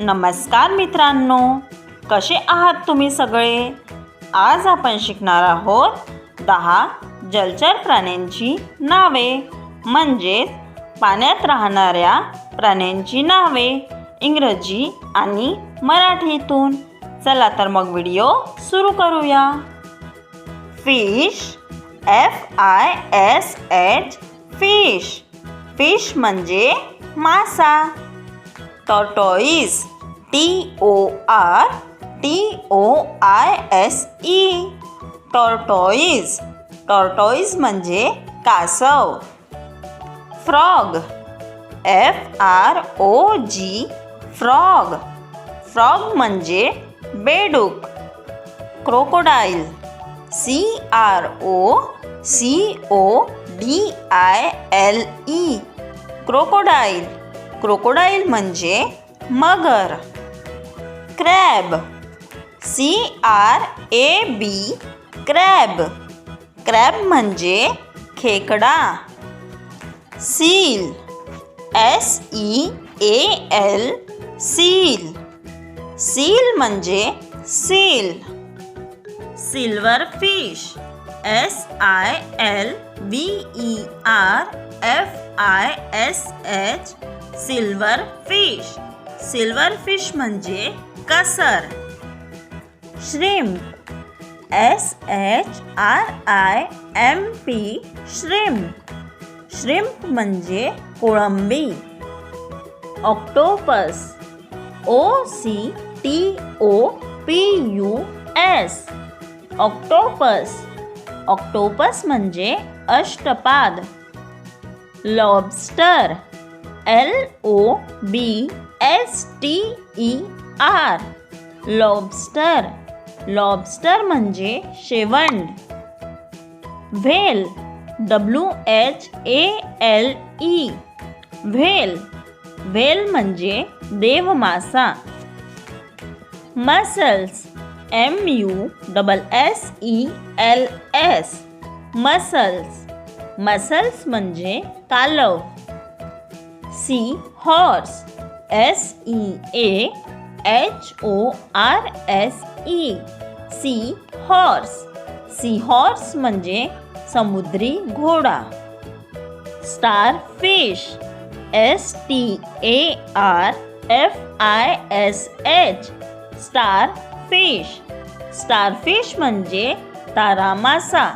नमस्कार मित्रांनो कसे आहात तुम्ही सगळे? आज आपण शिकणार आहोत दहा जलचर प्राण्यांची नावे म्हणजेच पाण्यात राहणाऱ्या प्राण्यांची नावे इंग्रजी आणि मराठीतून. चला तर मग व्हिडिओ सुरू करूया. Fish F I S H fish. Fish म्हणजे मासा. Tortoise T O R T O I S E tortoise tortoise म्हणजे कासव. Frog F R O G frog frog म्हणजे बेडूक. Crocodile C R O C O D I L E crocodile crocodile म्हणजे मगर. Crab C R A B crab crab म्हणजे खेकडा. Seal S E A L seal seal म्हणजे seal silver fish S I L V E R F I S H silver fish. Silver fish म्हणजे कसर. Shrimp. S H R I M P shrimp. Shrimp म्हणजे कोळंबी. Octopus. O C T O P U S octopus. Octopus म्हणजे अष्टपाद. Lobster. L O B S T E R lobster lobster म्हणजे शेवंड. Whale W H A L E whale whale म्हणजे देवमासा. Mussels M U double S E L S mussels mussels म्हणजे Kalava. Sea horse, S E A, H O R S E, sea horse. Sea horse म्हणजे समुद्री घोडा। Star fish, S T A R F I S H, star fish. Starfish म्हणजे तारा मासा